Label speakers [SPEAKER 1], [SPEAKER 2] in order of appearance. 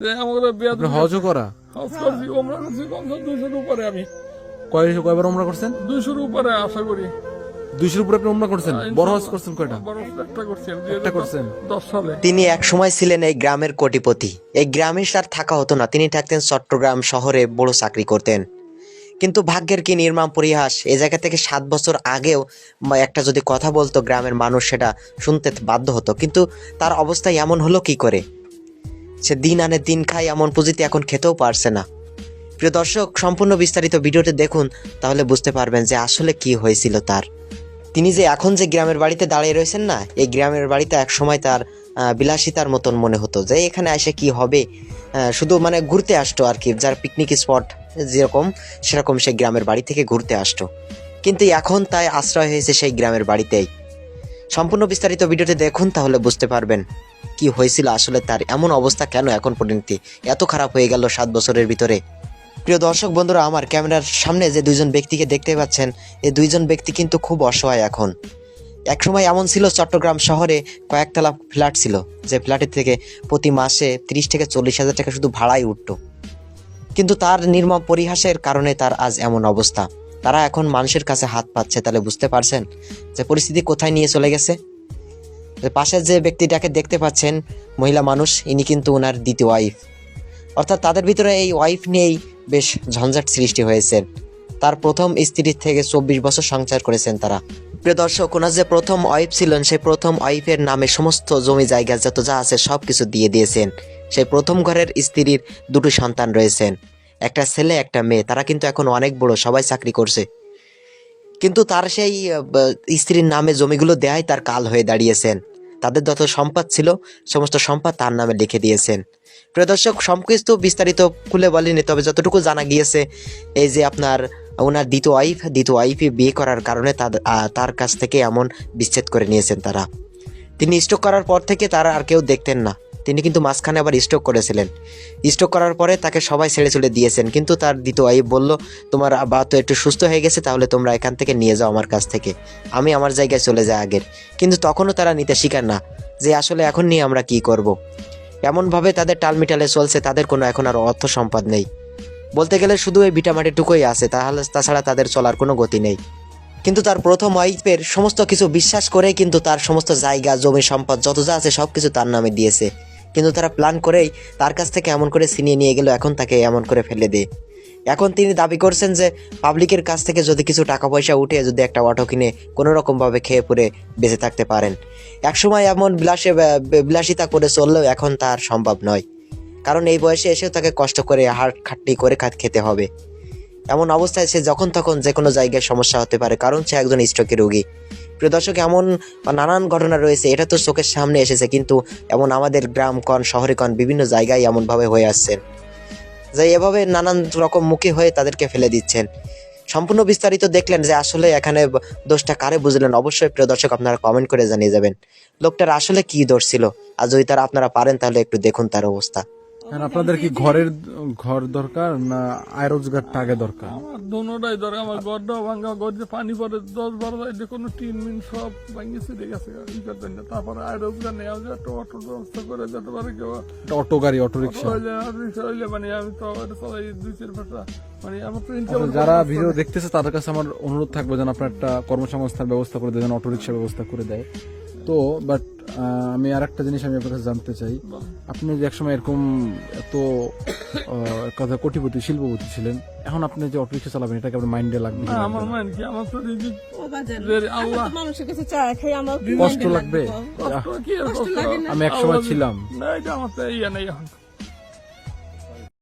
[SPEAKER 1] যে আমাদের বিয়া
[SPEAKER 2] আপনি করা?
[SPEAKER 1] হজ করছি ওমরা করছি কমসে দুইশোর উপরে আমি।
[SPEAKER 2] কয় কয়বার উমরা করছেন?
[SPEAKER 1] দুইশোর উপরে আশা করি।
[SPEAKER 2] দুইশোর উপরে আপনি উমরা করছেন? বড় হজ করছেন কয়টা?
[SPEAKER 1] একটা করছি আমি
[SPEAKER 2] একটা করছেন।
[SPEAKER 1] দশ সালে।
[SPEAKER 3] তিনি এক সময় ছিলেন এই গ্রামের কোটিপতি। এই গ্রামে তার থাকা হতো না। তিনি থাকতেন চট্টগ্রাম শহরে বড় চাকরি করতেন। কিন্তু ভাগ্যের কি নির্মাণ পরিহাস? এই জায়গা থেকে সাত বছর আগেও একটা যদি কথা বলতো গ্রামের মানুষ সেটা শুনতে বাধ্য হতো। কিন্তু তার অবস্থা এমন হলো কি করে? সে দিন আনে দিন খায় এমন পুঁজিতে এখন খেতেও পারছে না। প্রিয় দর্শক, সম্পূর্ণ বিস্তারিত ভিডিওটি দেখুন, তাহলে বুঝতে পারবেন যে আসলে কি হয়েছিল তার। তিনি যে এখন যে গ্রামের বাড়িতে দাঁড়িয়ে রয়েছেন না, এই গ্রামের বাড়িতে এক সময় তার বিলাসিতার মতন মনে হতো যে এখানে এসে কি হবে। শুধু মানে ঘুরতে আসতো আর কি, যার পিকনিক স্পট যেরকম, সেরকম সেই গ্রামের বাড়ি থেকে ঘুরতে আসতো। কিন্তু এখন তাই আশ্রয় হয়েছে সেই গ্রামের বাড়িতেই। সম্পূর্ণ বিস্তারিত ভিডিওটি দেখুন, তাহলে বুঝতে পারবেন। কি হয়েছিল, আসলে তার এমন অবস্থা কেন এখন পর্যন্ত? এত খারাপ হয়ে গেল সাত বছরের ভিতরে। প্রিয় দর্শক বন্ধুরা, আমার ক্যামেরার সামনে যে দুইজন ব্যক্তিকে দেখতে পাচ্ছেন এই দুইজন ব্যক্তি কিন্তু খুব অসহায় এখন। একসময় এমন ছিল, চট্টগ্রাম শহরে কয়েকতলা ফ্ল্যাট ছিল, যে ফ্ল্যাটের থেকে প্রতি মাসে তিরিশ থেকে চল্লিশ হাজার টাকা শুধু ভাড়াই উঠতো। কিন্তু তার নির্মম পরিহাসের কারণে তার আজ এমন অবস্থা। তারা এখন মানুষের কাছে হাত পাচ্ছে, তাহলে বুঝতে পারছেন যে পরিস্থিতি কোথায় নিয়ে চলে গেছে? যে পাশের যে ব্যক্তিটাকে দেখতে পাচ্ছেন, মহিলা মানুষ, ইনি কিন্তু ওনার দ্বিতীয় ওয়াইফ অর্থাৎ তাদের ভিতরে এই ওয়াইফ নিয়েই বেশ ঝঞ্ঝাট সৃষ্টি হয়েছে। তার প্রথম স্ত্রীর থেকে চব্বিশ বছর সংসার করেছেন তারা। প্রিয় দর্শক ওনার যে প্রথম ওয়াইফ ছিলেন, সেই প্রথম ওয়াইফের নামে সমস্ত জমি জায়গা, যত যা আছে সব কিছু দিয়ে দিয়েছেন। সেই প্রথম ঘরের স্ত্রীর দুটো সন্তান রয়েছেন। একটা ছেলে, একটা মেয়ে। তারা কিন্তু এখন অনেক বড়, সবাই চাকরি করছে। কিন্তু তার সেই স্ত্রীর নামে জমিগুলো দেয় তার কাল হয়ে দাঁড়িয়েছেন। তাদের যত সম্পদ ছিল, সমস্ত সম্পদ তার নামে লিখে দিয়েছেন। প্রিয় দর্শক সমকিস্তু বিস্তারিত খুলে বলেনি, তবে যতটুকু জানা গিয়েছে, এই যে আপনার ওনার দ্বিতীয় ওয়াইফ দ্বিতীয় ওয়াইফে বিয়ে করার কারণে তার কাছ থেকে এমন বিচ্ছেদ করে নিয়েছেন তারা। তিনি স্ট্রোক করার পর থেকে তারা আর কেউ দেখতেন না। তিনি কিন্তু মাঝখানে আবার স্ট্রোক করেছিলেন। স্ট্রোক করার পরে তাকে সবাই ছেড়ে চলে দিয়েছেন। কিন্তু তার দ্বিতীয় ওয়াইফ বলল, তোমার বা তো একটু সুস্থ হয়ে গেছে, তাহলে তোমরা এখান থেকে নিয়ে যাও আমার কাছ থেকে। আমি আমার জায়গায় চলে যাই আগের। কিন্তু তখনও তারা নিতে শিকার না, যে আসলে এখন নিয়ে আমরা কি করব। এমনভাবে তাদের টালমিটালে চলছে, তাদের কোনো এখন আর অর্থ সম্পদ নেই। বলতে গেলে শুধু এই ভিটামাটিটুকুই আছে, তাহলে তাছাড়া তাদের চলার কোনো গতি নেই। কিন্তু তার প্রথম ওয়াইফের সমস্ত কিছু বিশ্বাস করেই কিন্তু তার সমস্ত জায়গা, জমি সম্পদ, যত যা আছে সব কিছু তার নামে দিয়েছে। কিন্তু তারা প্ল্যান করেই তার কাছ থেকে এমন করে ছিনিয়ে নিয়ে গেল, এখন তাকে এমন করে ফেলে দেয় এখন তিনি দাবি করছেন যে পাবলিকের কাছ থেকে যদি কিছু টাকা পয়সা উঠে যদি একটা অটো কিনে কোনো রকমভাবে খেয়ে পরে বেঁচে থাকতে পারেন। একসময় এমন বিলাসে, বিলাসিতা করে চললেও এখন তার সম্ভব নয়। কারণ এই বয়সে এসেও তাকে কষ্ট করে হাড় খাটনি করে খাত খেতে হবে। এমন অবস্থায় সে যখন তখন যে কোনো জায়গায় সমস্যা হতে পারে, কারণ সে একজন স্ট্রোকের রোগী। প্রিয় দর্শক, এমন নানান ঘটনা রয়েছে, এটা তো চোখের সামনে এসেছে, কিন্তু এমন আমাদের গ্রাম, কন, শহরে কন, বিভিন্ন জায়গায় এমনভাবে হয়ে আসছেন যে এভাবে নানান রকম মুখে হয়ে তাদেরকে ফেলে দিচ্ছেন। সম্পূর্ণ বিস্তারিত দেখলেন যে আসলে এখানে দোষটা কারে বুঝলেন, অবশ্যই প্রিয় দর্শক আপনারা কমেন্ট করে জানিয়ে যাবেন। লোকটার আসলে কি দোষ ছিল? আর যদি তারা আপনারা পারেন, তাহলে একটু দেখুন তার অবস্থা।
[SPEAKER 2] আর আপনাদের কি ঘরের ঘর দরকার না আয় রোজগারটা আগে দরকার?
[SPEAKER 1] আমার দোনোটাই ধরে আমার গড়টা ভাঙ্গা যে পানি পরে দশ বারো যায় যে কোনো টিন মিন সব ভাঙিয়ে ছিটে গেছে ই করতেন না তারপরে আর রোজগার নেই আমি যে একটা অটো ব্যবস্থা করে যেতে পারে কেউ।
[SPEAKER 2] অটো গাড়ি অটো রিক্সা?
[SPEAKER 1] রিক্সা হইলে মানে আমি তো এটা চালাই দুই চার পয়সা মানে আমার তো ইনকাম
[SPEAKER 2] আচ্ছা, যারা ভিডিও দেখতেছে তাদের কাছে আমার অনুরোধ থাকবে যেন আপনার একটা কর্মসংস্থান ব্যবস্থা করে দেয় যেন অটো রিক্সা ব্যবস্থা করে দেয়। তো বাট আমি আর একটা জিনিস আমি আপনার কাছে জানতে চাই। আপনি যে একসময় এরকম এত কথা কোটিপতি শিল্পপতি ছিলেন এখন আপনি যে অটো রিক্সা চালাবেন এটাকে আপনার মাইন্ডে লাগবে
[SPEAKER 1] না আমার মাইন্ড কি? আমার তো রিজিক আল্লাহ।
[SPEAKER 4] মানুষের কাছে চা খাই আমার
[SPEAKER 2] কষ্ট লাগবে? আমি
[SPEAKER 1] একসময়
[SPEAKER 2] ছিলাম।
[SPEAKER 1] না এটা আমার তো ইয়ে নাই এখন।